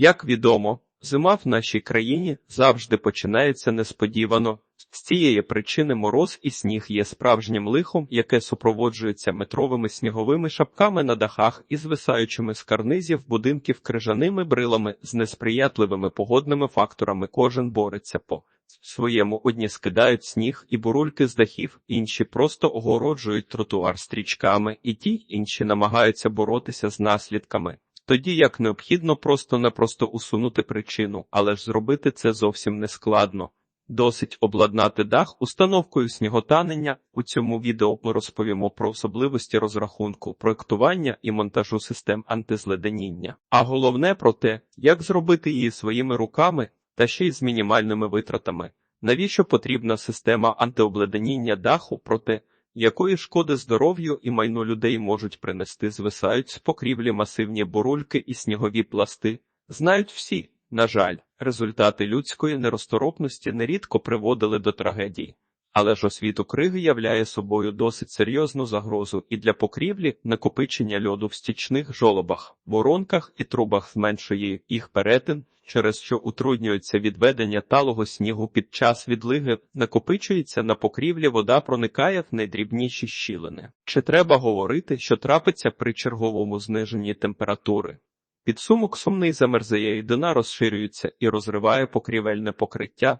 Як відомо, зима в нашій країні завжди починається несподівано. З цієї причини мороз і сніг є справжнім лихом, яке супроводжується метровими сніговими шапками на дахах і звисаючими з карнизів будинків крижаними брилами з несприятливими погодними факторами. Кожен бореться по своєму. Одні скидають сніг і бурульки з дахів, інші просто огороджують тротуар стрічками, і ті інші намагаються боротися з наслідками. Тоді як необхідно просто-напросто усунути причину, але ж зробити це зовсім не складно. Досить обладнати дах установкою сніготанення. У цьому відео ми розповімо про особливості розрахунку, проектування і монтажу систем антизледеніння. А головне про те, як зробити її своїми руками та ще й з мінімальними витратами. Навіщо потрібна система антиобледеніння даху, проте якої шкоди здоров'ю і майну людей можуть принести звисають з покрівлі масивні бурульки і снігові пласти, знають всі. На жаль, результати людської нерозторопності нерідко приводили до трагедій. Але ж освіту криги являє собою досить серйозну загрозу і для покрівлі накопичення льоду в стічних жолобах, воронках і трубах зменшує їх перетин, через що утруднюється відведення талого снігу під час відлиги, накопичується на покрівлі, вода проникає в найдрібніші щілини. Чи треба говорити, що трапиться при черговому зниженні температури? Підсумок сумний замерзає, і дина розширюється і розриває покрівельне покриття.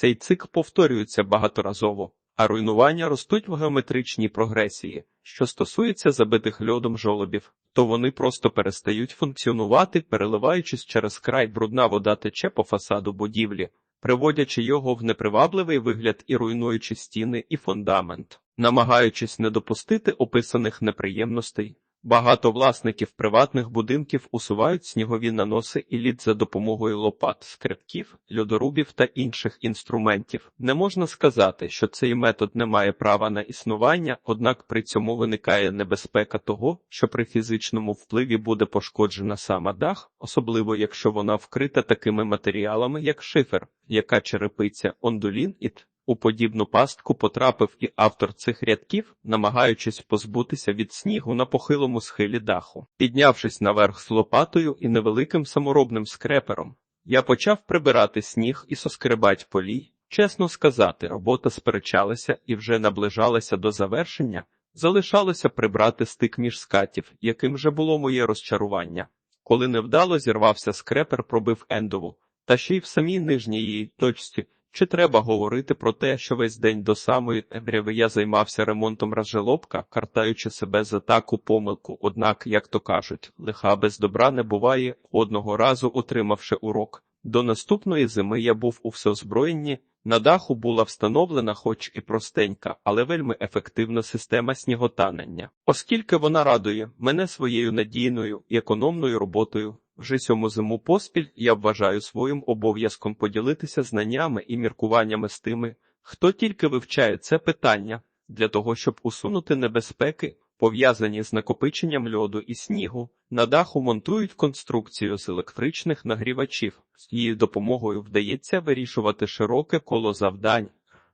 Цей цикл повторюється багаторазово, а руйнування ростуть в геометричній прогресії. Що стосується забитих льодом жолобів, то вони просто перестають функціонувати, переливаючись через край брудна вода тече по фасаду будівлі, приводячи його в непривабливий вигляд і руйнуючи стіни і фундамент, намагаючись не допустити описаних неприємностей. Багато власників приватних будинків усувають снігові наноси і лід за допомогою лопат, скрипків, льодорубів та інших інструментів. Не можна сказати, що цей метод не має права на існування, однак при цьому виникає небезпека того, що при фізичному впливі буде пошкоджена сама дах, особливо якщо вона вкрита такими матеріалами, як шифер, яка черепиця, ондулін і т. У подібну пастку потрапив і автор цих рядків, намагаючись позбутися від снігу на похилому схилі даху. Піднявшись наверх з лопатою і невеликим саморобним скрепером, я почав прибирати сніг і соскребать полій. Чесно сказати, робота сперечалася і вже наближалася до завершення. Залишалося прибрати стик між скатів, яким же було моє розчарування. Коли невдало зірвався скрепер, пробив ендову, та ще й в самій нижній її точці. Чи треба говорити про те, що весь день до самої темряви я займався ремонтом розжелобка, картаючи себе за таку помилку, однак, як то кажуть, лиха без добра не буває, одного разу отримавши урок. До наступної зими я був у всеозброєнні, на даху була встановлена, хоч і простенька, але вельми ефективна система сніготанення, оскільки вона радує мене своєю надійною і економною роботою. Вже сьому зиму поспіль я вважаю своїм обов'язком поділитися знаннями і міркуваннями з тими, хто тільки вивчає це питання, для того, щоб усунути небезпеки, пов'язані з накопиченням льоду і снігу. На даху монтують конструкцію з електричних нагрівачів. З її допомогою вдається вирішувати широке коло завдань,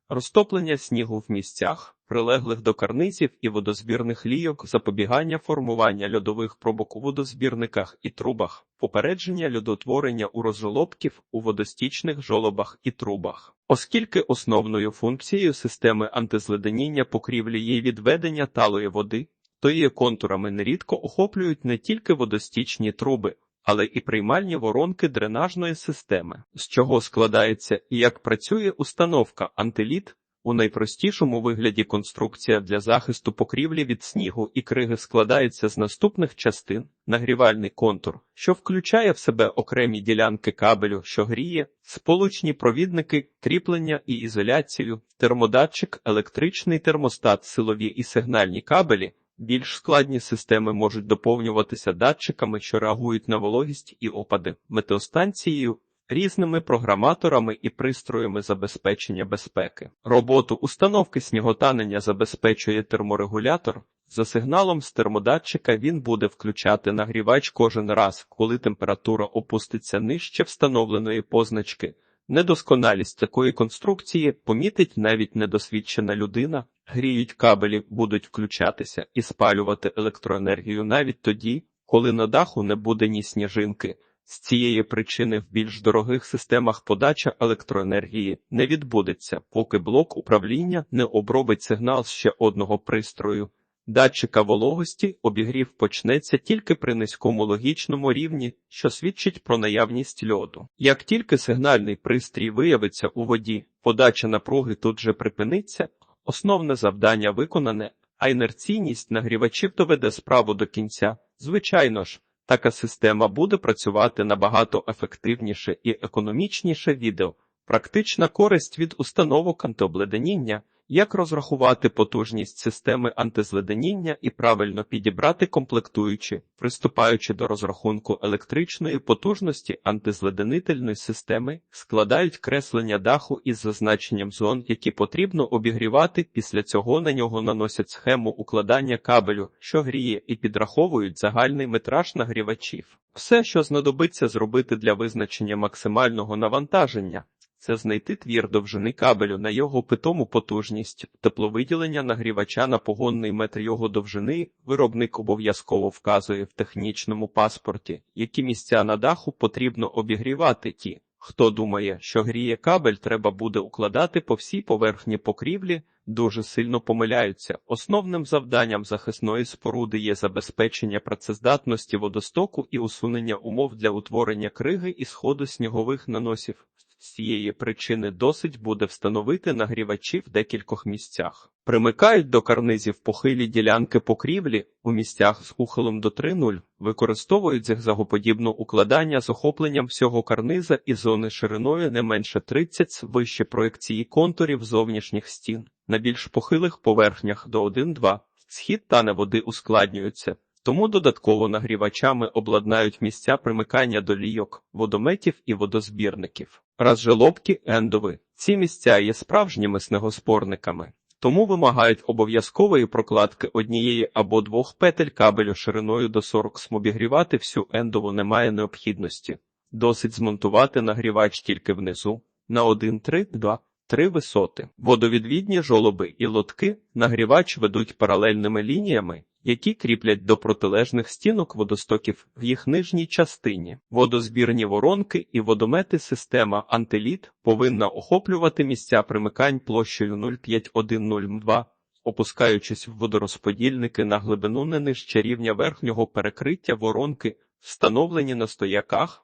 розтоплення снігу в місцях, прилеглих до карнизів і водозбірних лійок, запобігання формування льодових пробок у водозбірниках і трубах, попередження льодотворення у розжолобків у водостічних жолобах і трубах. Оскільки основною функцією системи антизледеніння покрівлі є відведення талої води, то її контурами нерідко охоплюють не тільки водостічні труби, але і приймальні воронки дренажної системи, з чого складається і як працює установка антиліт. У найпростішому вигляді конструкція для захисту покрівлі від снігу і криги складається з наступних частин: нагрівальний контур, що включає в себе окремі ділянки кабелю, що гріє, сполучні провідники, кріплення і ізоляцію, термодатчик, електричний термостат, силові і сигнальні кабелі. Більш складні системи можуть доповнюватися датчиками, що реагують на вологість і опади, метеостанцією, різними програматорами і пристроями забезпечення безпеки. Роботу установки сніготанення забезпечує терморегулятор. За сигналом з термодатчика він буде включати нагрівач кожен раз, коли температура опуститься нижче встановленої позначки. Недосконалість такої конструкції помітить навіть недосвідчена людина, гріють кабелі, будуть включатися і спалювати електроенергію навіть тоді, коли на даху не буде ні сніжинки. З цієї причини в більш дорогих системах подача електроенергії не відбудеться, поки блок управління не обробить сигнал ще одного пристрою. Датчика вологості обігрів почнеться тільки при низькому логічному рівні, що свідчить про наявність льоду. Як тільки сигнальний пристрій виявиться у воді, подача напруги тут же припиниться, основне завдання виконане, а інерційність нагрівачів доведе справу до кінця. Звичайно ж, така система буде працювати набагато ефективніше і економічніше відео. Практична користь від установок антиобледеніння – як розрахувати потужність системи антизледеніння і правильно підібрати комплектуючі, приступаючи до розрахунку електричної потужності антизледенительної системи, складають креслення даху із зазначенням зон, які потрібно обігрівати. Після цього на нього наносять схему укладання кабелю, що гріє, і підраховують загальний метраж нагрівачів. Все, що знадобиться зробити для визначення максимального навантаження це знайти твір довжини кабелю на його питому потужність, тепловиділення нагрівача на погонний метр його довжини. Виробник обов'язково вказує в технічному паспорті, які місця на даху потрібно обігрівати ті. Хто думає, що гріє кабель треба буде укладати по всій поверхні покрівлі, дуже сильно помиляються. Основним завданням захисної споруди є забезпечення працездатності водостоку і усунення умов для утворення криги і сходу снігових наносів. З цієї причини досить буде встановити нагрівачі в декількох місцях. Примикають до карнизів похилі ділянки покрівлі у місцях з ухилом до 3.0, використовують зигзагоподібне укладання з охопленням всього карниза і зони шириною не менше 30 вище проекції контурів зовнішніх стін. На більш похилих поверхнях до 1-2 схід та води ускладнюються. Тому додатково нагрівачами обладнають місця примикання до лійок, водометів і водозбірників. Розжелобки ендови. Ці місця є справжніми снегоспорниками, тому вимагають обов'язкової прокладки однієї або двох петель кабелю шириною до 40 см. Обігрівати всю ендову немає необхідності. Досить змонтувати нагрівач тільки внизу на 1, 3, 2, 3 висоти. Водовідвідні жолоби і лотки нагрівач ведуть паралельними лініями які кріплять до протилежних стінок водостоків в їх нижній частині. Водозбірні воронки і водомети система антиліт повинна охоплювати місця примикань площею 05102, опускаючись в водорозподільники на глибину не нижче рівня верхнього перекриття воронки, встановлені на стояках.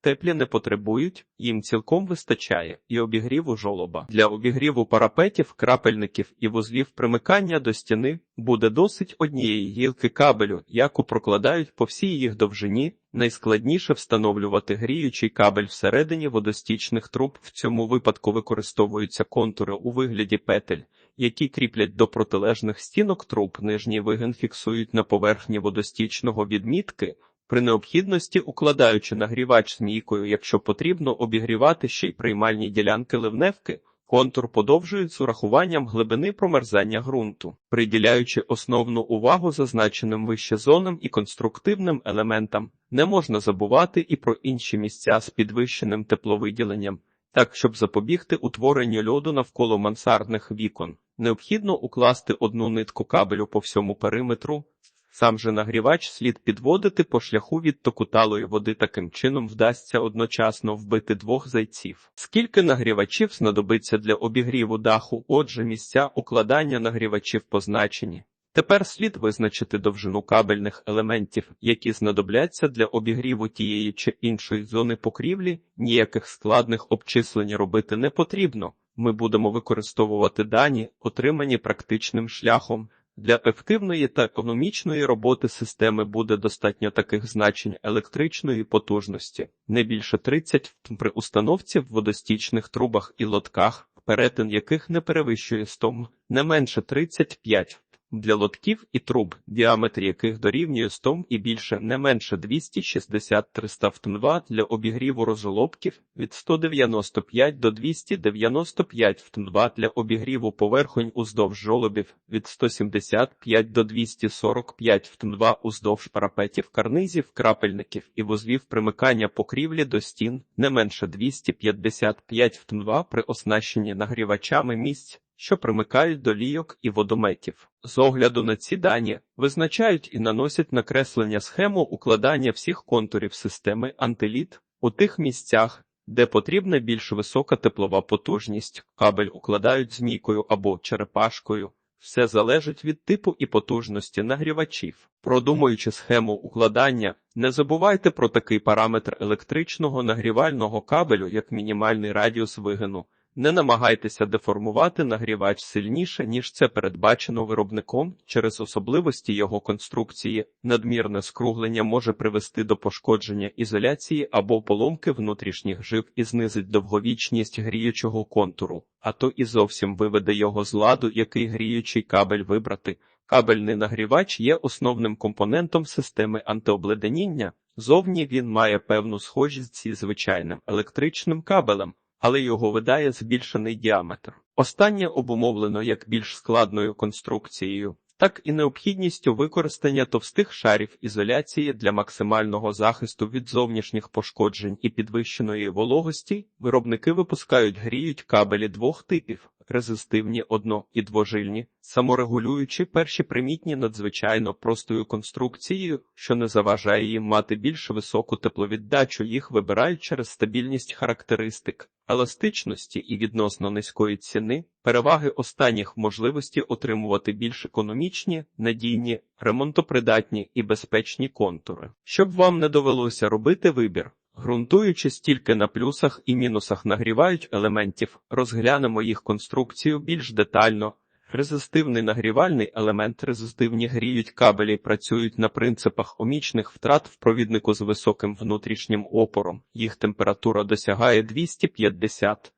Теплі не потребують, їм цілком вистачає і обігріву жолоба. Для обігріву парапетів, крапельників і вузлів примикання до стіни буде досить однієї гілки кабелю, яку прокладають по всій їх довжині. Найскладніше встановлювати гріючий кабель всередині водостічних труб. В цьому випадку використовуються контури у вигляді петель, які кріплять до протилежних стінок труб. Нижній вигин фіксують на поверхні водостічного відмітки при необхідності укладаючи нагрівач з мійкою, якщо потрібно обігрівати ще й приймальні ділянки ливневки, контур подовжують з урахуванням глибини промерзання ґрунту, приділяючи основну увагу зазначеним вище зонам і конструктивним елементам, не можна забувати і про інші місця з підвищеним тепловиділенням. Так, щоб запобігти утворенню льоду навколо мансардних вікон, необхідно укласти одну нитку кабелю по всьому периметру, Сам же нагрівач слід підводити по шляху відтоку талої води, таким чином вдасться одночасно вбити двох зайців. Скільки нагрівачів знадобиться для обігріву даху, отже, місця укладання нагрівачів позначені. Тепер слід визначити довжину кабельних елементів, які знадобляться для обігріву тієї чи іншої зони покрівлі, ніяких складних обчислень робити не потрібно. Ми будемо використовувати дані, отримані практичним шляхом. Для ефективної та економічної роботи системи буде достатньо таких значень електричної потужності, не більше 30 при установці в водостічних трубах і лотках, перетин яких не перевищує 100 не менше 35 для лотків і труб, діаметр яких дорівнює 100 і більше не менше 260-300 втн для обігріву розжолобків від 195 до 295 втн для обігріву поверхонь уздовж жолобів від 175 до 245 втн уздовж парапетів, карнизів, крапельників і вузлів примикання покрівлі до стін не менше 255 втн при оснащенні нагрівачами місць що примикають до лійок і водометів. З огляду на ці дані визначають і наносять накреслення схему укладання всіх контурів системи антиліт у тих місцях, де потрібна більш висока теплова потужність, кабель укладають змійкою або черепашкою. Все залежить від типу і потужності нагрівачів. Продумуючи схему укладання, не забувайте про такий параметр електричного нагрівального кабелю, як мінімальний радіус вигину. Не намагайтеся деформувати нагрівач сильніше, ніж це передбачено виробником через особливості його конструкції. Надмірне скруглення може привести до пошкодження ізоляції або поломки внутрішніх жив і знизить довговічність гріючого контуру, а то і зовсім виведе його з ладу, який гріючий кабель вибрати. Кабельний нагрівач є основним компонентом системи антиобледеніння. Зовні він має певну схожість зі звичайним електричним кабелем але його видає збільшений діаметр. Останнє обумовлено як більш складною конструкцією, так і необхідністю використання товстих шарів ізоляції для максимального захисту від зовнішніх пошкоджень і підвищеної вологості. Виробники випускають гріють кабелі двох типів. Резистивні одно- і двожильні, саморегулюючи перші примітні надзвичайно простою конструкцією, що не заважає їм мати більш високу тепловіддачу, їх вибирають через стабільність характеристик, еластичності і відносно низької ціни, переваги останніх можливості отримувати більш економічні, надійні, ремонтопридатні і безпечні контури. Щоб вам не довелося робити вибір. Ґрунтуючись тільки на плюсах і мінусах нагрівають елементів, розглянемо їх конструкцію більш детально. Резистивний нагрівальний елемент резистивні гріють кабелі працюють на принципах омічних втрат в провіднику з високим внутрішнім опором. Їх температура досягає 250,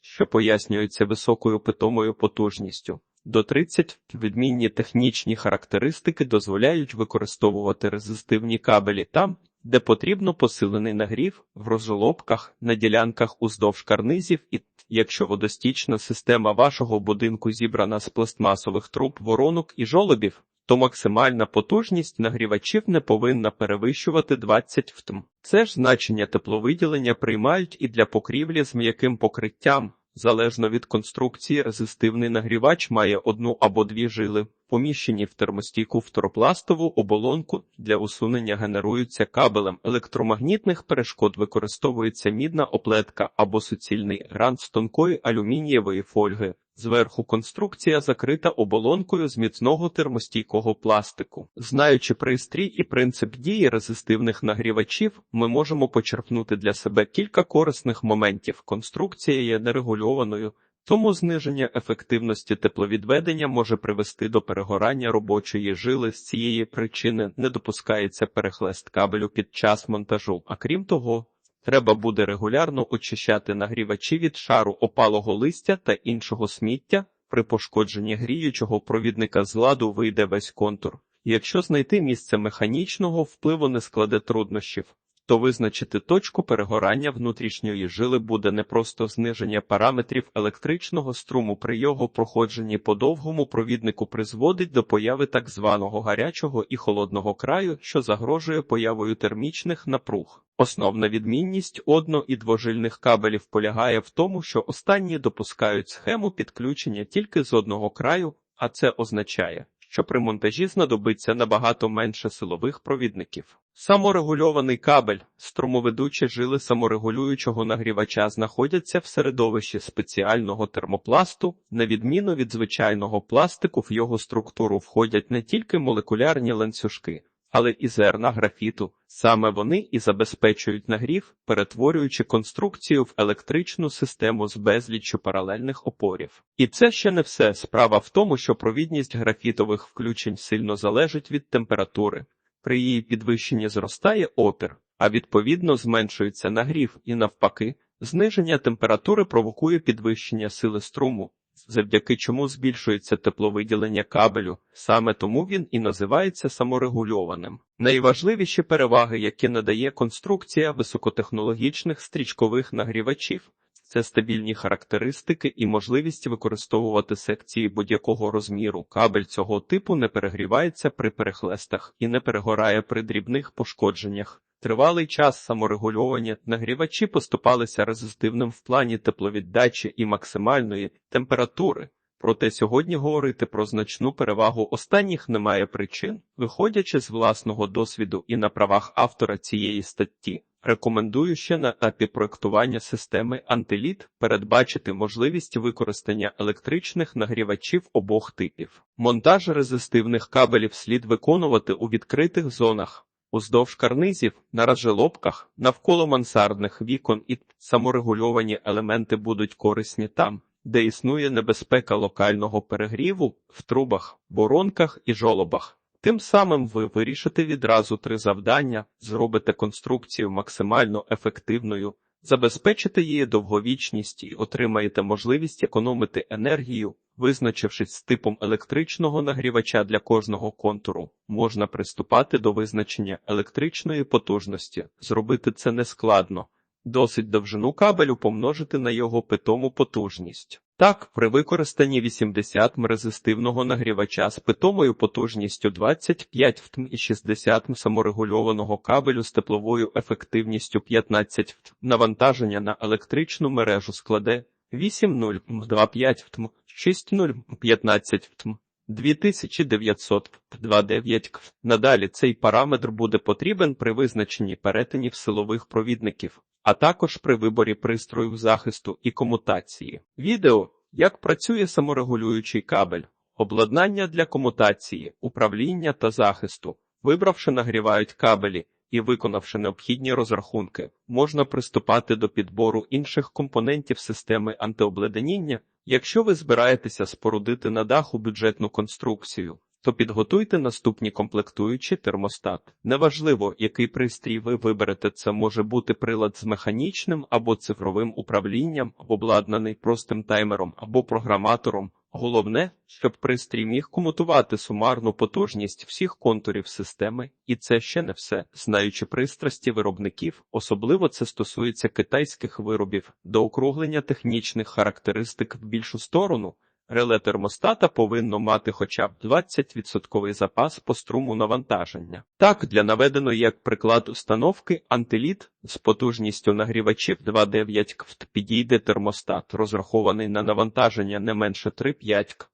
що пояснюється високою питомою потужністю. До 30 відмінні технічні характеристики дозволяють використовувати резистивні кабелі там, де потрібно посилений нагрів в розжолобках, на ділянках уздовж карнизів і якщо водостічна система вашого будинку зібрана з пластмасових труб, воронок і жолобів, то максимальна потужність нагрівачів не повинна перевищувати 20 втм. Це ж значення тепловиділення приймають і для покрівлі з м'яким покриттям. Залежно від конструкції, резистивний нагрівач має одну або дві жили, поміщені в термостійку фторопластову оболонку для усунення генеруються кабелем електромагнітних перешкод використовується мідна оплетка або суцільний грант з тонкої алюмінієвої фольги. Зверху конструкція закрита оболонкою з міцного термостійкого пластику. Знаючи пристрій і принцип дії резистивних нагрівачів, ми можемо почерпнути для себе кілька корисних моментів. Конструкція є нерегульованою, тому зниження ефективності тепловідведення може привести до перегорання робочої жили. З цієї причини не допускається перехлест кабелю під час монтажу. А крім того, Треба буде регулярно очищати нагрівачі від шару опалого листя та іншого сміття. При пошкодженні гріючого провідника з ладу вийде весь контур. Якщо знайти місце механічного впливу не складе труднощів, то визначити точку перегорання внутрішньої жили буде не просто зниження параметрів електричного струму при його проходженні по довгому провіднику призводить до появи так званого гарячого і холодного краю, що загрожує появою термічних напруг. Основна відмінність одно- і двожильних кабелів полягає в тому, що останні допускають схему підключення тільки з одного краю, а це означає, що при монтажі знадобиться набагато менше силових провідників. Саморегульований кабель, струмоведучі жили саморегулюючого нагрівача знаходяться в середовищі спеціального термопласту, на відміну від звичайного пластику, в його структуру входять не тільки молекулярні ланцюжки, але і зерна графіту. Саме вони і забезпечують нагрів, перетворюючи конструкцію в електричну систему з безліччю паралельних опорів. І це ще не все. Справа в тому, що провідність графітових включень сильно залежить від температури. При її підвищенні зростає опір, а відповідно зменшується нагрів і навпаки, зниження температури провокує підвищення сили струму, завдяки чому збільшується тепловиділення кабелю, саме тому він і називається саморегульованим. Найважливіші переваги, які надає конструкція високотехнологічних стрічкових нагрівачів. Це стабільні характеристики і можливість використовувати секції будь-якого розміру. Кабель цього типу не перегрівається при перехлестах і не перегорає при дрібних пошкодженнях. Тривалий час саморегульовані нагрівачі поступалися резистивним в плані тепловіддачі і максимальної температури. Проте сьогодні говорити про значну перевагу останніх немає причин, виходячи з власного досвіду і на правах автора цієї статті. Рекомендую ще на етапі проектування системи антиліт передбачити можливість використання електричних нагрівачів обох типів. Монтаж резистивних кабелів слід виконувати у відкритих зонах. Уздовж карнизів, на разжелобках, навколо мансардних вікон і саморегульовані елементи будуть корисні там, де існує небезпека локального перегріву в трубах, боронках і жолобах. Тим самим ви вирішите відразу три завдання, зробите конструкцію максимально ефективною, забезпечите її довговічність і отримаєте можливість економити енергію, визначившись з типом електричного нагрівача для кожного контуру, можна приступати до визначення електричної потужності. Зробити це нескладно. Досить довжину кабелю помножити на його питому потужність. Так, при використанні 80 м резистивного нагрівача з питомою потужністю 25 втм і 60 м саморегульованого кабелю з тепловою ефективністю 15 втм навантаження на електричну мережу складе 8,0 м 2,5 втм, 6,0 м 15 втм. 2900 29 кв. Надалі цей параметр буде потрібен при визначенні перетинів силових провідників, а також при виборі пристрою захисту і комутації. Відео як працює саморегулюючий кабель, обладнання для комутації, управління та захисту. Вибравши нагрівають кабелі і виконавши необхідні розрахунки, можна приступати до підбору інших компонентів системи антиобледеніння. Якщо ви збираєтеся спорудити на даху бюджетну конструкцію, то підготуйте наступні комплектуючі термостат. Неважливо, який пристрій ви виберете, це може бути прилад з механічним або цифровим управлінням, обладнаний простим таймером або програматором. Головне, щоб пристрій міг комутувати сумарну потужність всіх контурів системи, і це ще не все. Знаючи пристрасті виробників, особливо це стосується китайських виробів, до округлення технічних характеристик в більшу сторону. Реле термостата повинно мати хоча б 20% запас по струму навантаження. Так, для наведеної як приклад установки антиліт з потужністю нагрівачів 2,9 кВт підійде термостат, розрахований на навантаження не менше 3,5 кВт.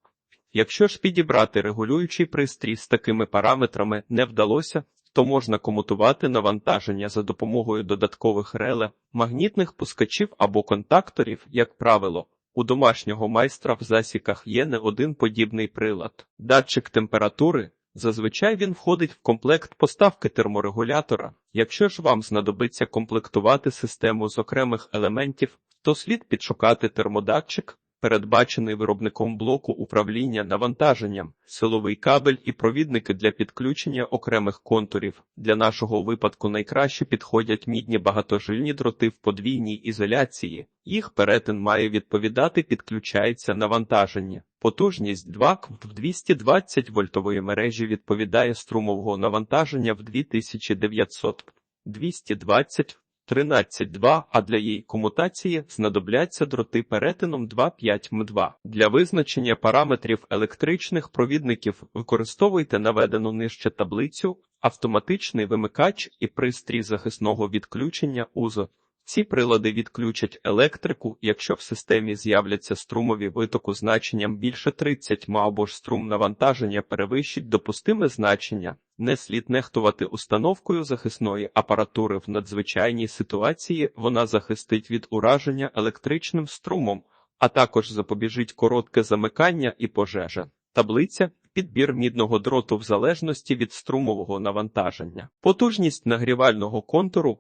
Якщо ж підібрати регулюючий пристрій з такими параметрами не вдалося, то можна комутувати навантаження за допомогою додаткових реле, магнітних пускачів або контакторів, як правило. У домашнього майстра в засіках є не один подібний прилад. Датчик температури. Зазвичай він входить в комплект поставки терморегулятора. Якщо ж вам знадобиться комплектувати систему з окремих елементів, то слід підшукати термодатчик, передбачений виробником блоку управління навантаженням, силовий кабель і провідники для підключення окремих контурів. Для нашого випадку найкраще підходять мідні багатожильні дроти в подвійній ізоляції. Їх перетин має відповідати, підключається навантаження. Потужність 2 кВт в 220 вольтової мережі відповідає струмового навантаження в 2900 220 13,2, а для її комутації знадобляться дроти перетином 2,5 М2. Для визначення параметрів електричних провідників використовуйте наведену нижче таблицю, автоматичний вимикач і пристрій захисного відключення УЗО. Ці прилади відключать електрику, якщо в системі з'являться струмові витоку значенням більше 30 ма або ж струм навантаження перевищить допустиме значення. Не слід нехтувати установкою захисної апаратури в надзвичайній ситуації, вона захистить від ураження електричним струмом, а також запобіжить коротке замикання і пожежа. Таблиця Підбір мідного дроту в залежності від струмового навантаження. Потужність нагрівального контуру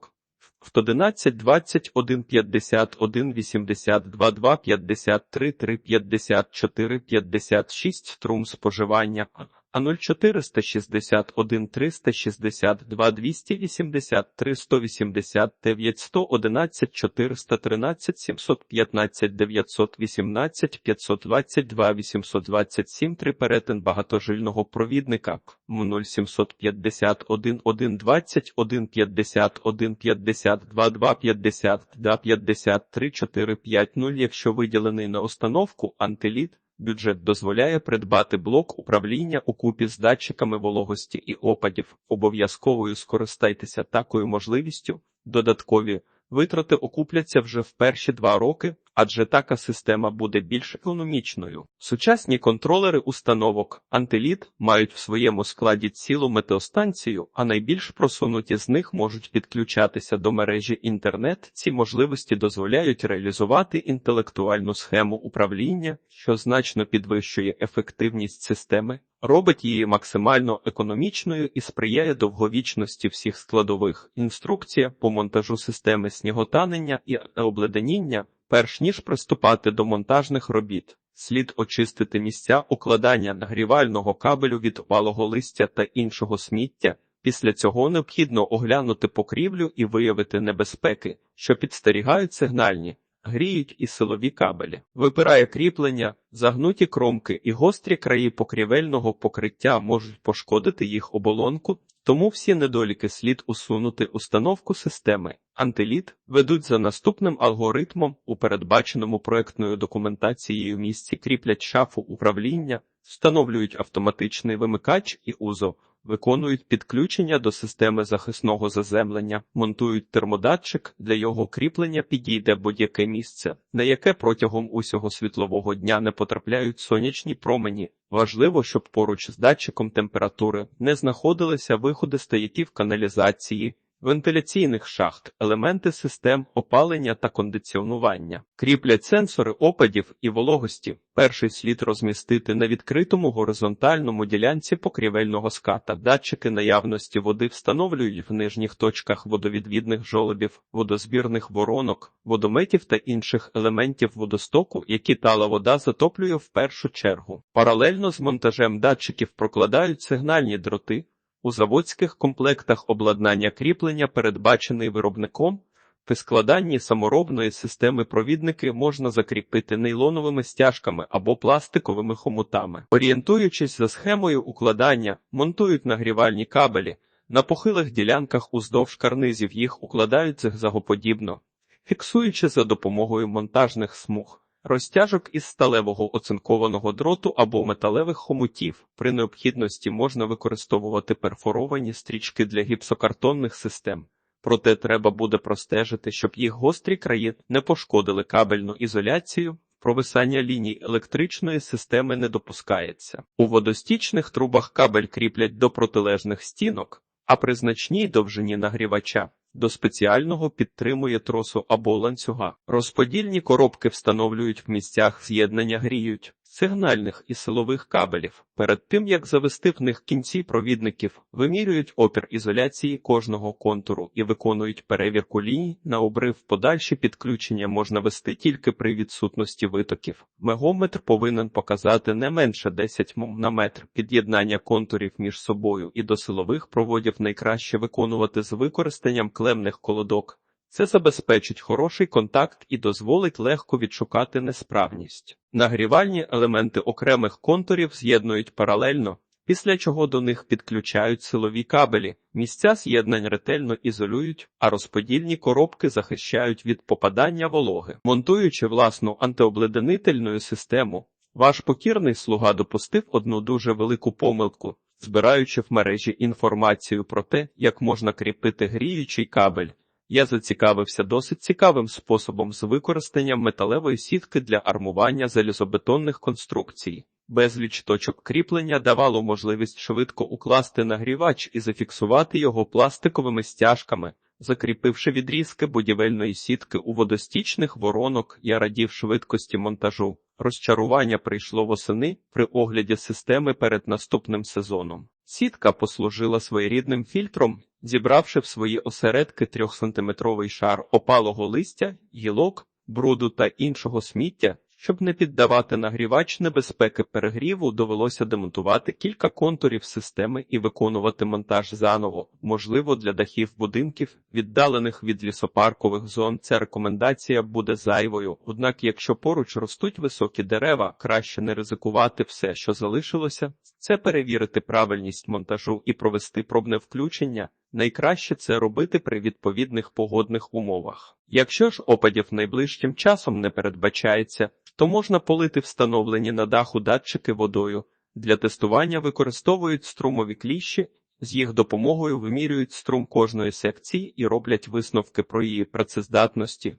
в 11, 21, 51, 82, 2, 53, 3, 54, 56 струм споживання а 0461 362 283 189 111 413 715 918 522 827 три перетин багатожильного провідника 0751 1 20 1 50 1 52 2 50 2 53 4 5 0 якщо виділений на установку антиліт Бюджет дозволяє придбати блок управління у купі з датчиками вологості і опадів. Обов'язковою скористайтеся такою можливістю. Додаткові Витрати окупляться вже в перші два роки, адже така система буде більш економічною. Сучасні контролери установок Антиліт мають в своєму складі цілу метеостанцію, а найбільш просунуті з них можуть підключатися до мережі інтернет. Ці можливості дозволяють реалізувати інтелектуальну схему управління, що значно підвищує ефективність системи, робить її максимально економічною і сприяє довговічності всіх складових. Інструкція по монтажу системи сніготанення і обледеніння, перш ніж приступати до монтажних робіт. Слід очистити місця укладання нагрівального кабелю від опалого листя та іншого сміття. Після цього необхідно оглянути покрівлю і виявити небезпеки, що підстерігають сигнальні, гріють і силові кабелі. Випирає кріплення, загнуті кромки і гострі краї покрівельного покриття можуть пошкодити їх оболонку, тому всі недоліки слід усунути установку системи. Антиліт ведуть за наступним алгоритмом у передбаченому проектною документацією місці кріплять шафу управління, встановлюють автоматичний вимикач і УЗО, виконують підключення до системи захисного заземлення, монтують термодатчик, для його кріплення підійде будь-яке місце, на яке протягом усього світлового дня не потрапляють сонячні промені. Важливо, щоб поруч з датчиком температури не знаходилися виходи стояків каналізації, вентиляційних шахт, елементи систем опалення та кондиціонування, кріплять сенсори опадів і вологості. Перший слід розмістити на відкритому горизонтальному ділянці покрівельного ската. Датчики наявності води встановлюють в нижніх точках водовідвідних жолобів, водозбірних воронок, водометів та інших елементів водостоку, які тала вода затоплює в першу чергу. Паралельно з монтажем датчиків прокладають сигнальні дроти. У заводських комплектах обладнання кріплення, передбачений виробником, при складанні саморобної системи провідники можна закріпити нейлоновими стяжками або пластиковими хомутами. Орієнтуючись за схемою укладання, монтують нагрівальні кабелі. На похилих ділянках уздовж карнизів їх укладають зигзагоподібно, фіксуючи за допомогою монтажних смуг. Розтяжок із сталевого оцинкованого дроту або металевих хомутів. При необхідності можна використовувати перфоровані стрічки для гіпсокартонних систем. Проте треба буде простежити, щоб їх гострі краї не пошкодили кабельну ізоляцію. Провисання ліній електричної системи не допускається. У водостічних трубах кабель кріплять до протилежних стінок, а при значній довжині нагрівача до спеціального підтримує тросу або ланцюга. Розподільні коробки встановлюють в місцях з'єднання гріють. Сигнальних і силових кабелів перед тим як завести в них кінці провідників, вимірюють опір ізоляції кожного контуру і виконують перевірку ліній на обрив. Подальші підключення можна вести тільки при відсутності витоків. Мегометр повинен показати не менше 10 мм на метр. Під'єднання контурів між собою і до силових проводів найкраще виконувати з використанням клемних колодок. Це забезпечить хороший контакт і дозволить легко відшукати несправність. Нагрівальні елементи окремих контурів з'єднують паралельно, після чого до них підключають силові кабелі, місця з'єднань ретельно ізолюють, а розподільні коробки захищають від попадання вологи. Монтуючи власну антиобледенительну систему, ваш покірний слуга допустив одну дуже велику помилку, збираючи в мережі інформацію про те, як можна кріпити гріючий кабель. Я зацікавився досить цікавим способом з використанням металевої сітки для армування залізобетонних конструкцій. Безліч точок кріплення давало можливість швидко укласти нагрівач і зафіксувати його пластиковими стяжками. Закріпивши відрізки будівельної сітки у водостічних воронок, я радів швидкості монтажу. Розчарування прийшло восени при огляді системи перед наступним сезоном. Сітка послужила своєрідним фільтром, зібравши в свої осередки трьохсантиметровий шар опалого листя, гілок, бруду та іншого сміття. Щоб не піддавати нагрівач небезпеки перегріву, довелося демонтувати кілька контурів системи і виконувати монтаж заново. Можливо, для дахів будинків, віддалених від лісопаркових зон, ця рекомендація буде зайвою. Однак, якщо поруч ростуть високі дерева, краще не ризикувати все, що залишилося, це перевірити правильність монтажу і провести пробне включення. Найкраще це робити при відповідних погодних умовах. Якщо ж опадів найближчим часом не передбачається, то можна полити встановлені на даху датчики водою. Для тестування використовують струмові кліщі З їх допомогою вимірюють струм кожної секції і роблять висновки про її працездатності.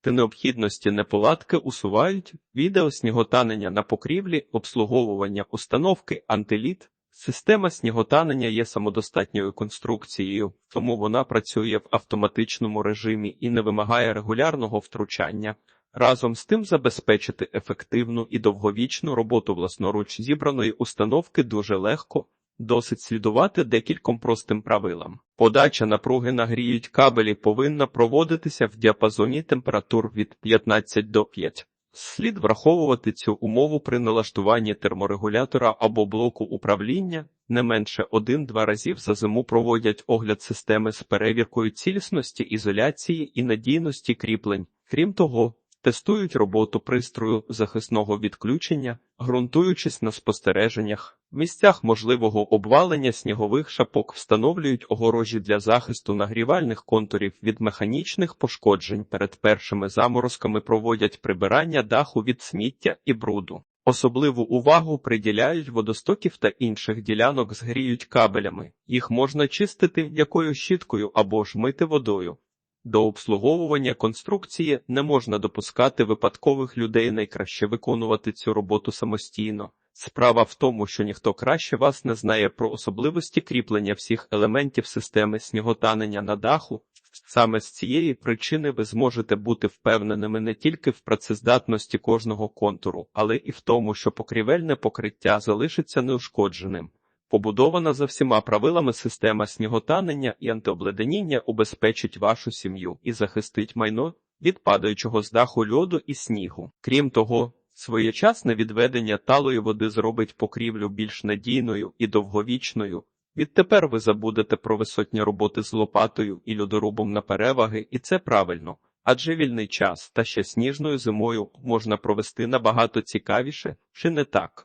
Та необхідності неполадки усувають відео сніготанення на покрівлі, обслуговування установки, антиліт. Система сніготанення є самодостатньою конструкцією, тому вона працює в автоматичному режимі і не вимагає регулярного втручання. Разом з тим забезпечити ефективну і довговічну роботу власноруч зібраної установки дуже легко. Досить слідувати декільком простим правилам. Подача напруги нагріють кабелі повинна проводитися в діапазоні температур від 15 до 5. Слід враховувати цю умову при налаштуванні терморегулятора або блоку управління. Не менше один-два разів за зиму проводять огляд системи з перевіркою цілісності, ізоляції і надійності кріплень. Крім того, тестують роботу пристрою захисного відключення, ґрунтуючись на спостереженнях. В місцях можливого обвалення снігових шапок встановлюють огорожі для захисту нагрівальних контурів від механічних пошкоджень. Перед першими заморозками проводять прибирання даху від сміття і бруду. Особливу увагу приділяють водостоків та інших ділянок згріють кабелями. Їх можна чистити якою щіткою або ж мити водою. До обслуговування конструкції не можна допускати випадкових людей найкраще виконувати цю роботу самостійно. Справа в тому, що ніхто краще вас не знає про особливості кріплення всіх елементів системи сніготанення на даху. Саме з цієї причини ви зможете бути впевненими не тільки в працездатності кожного контуру, але і в тому, що покрівельне покриття залишиться неушкодженим. Побудована за всіма правилами система сніготанення і антиобледеніння убезпечить вашу сім'ю і захистить майно від падаючого з даху льоду і снігу. Крім того, своєчасне відведення талої води зробить покрівлю більш надійною і довговічною. Відтепер ви забудете про висотні роботи з лопатою і льодорубом на переваги, і це правильно. Адже вільний час та ще сніжною зимою можна провести набагато цікавіше, чи не так?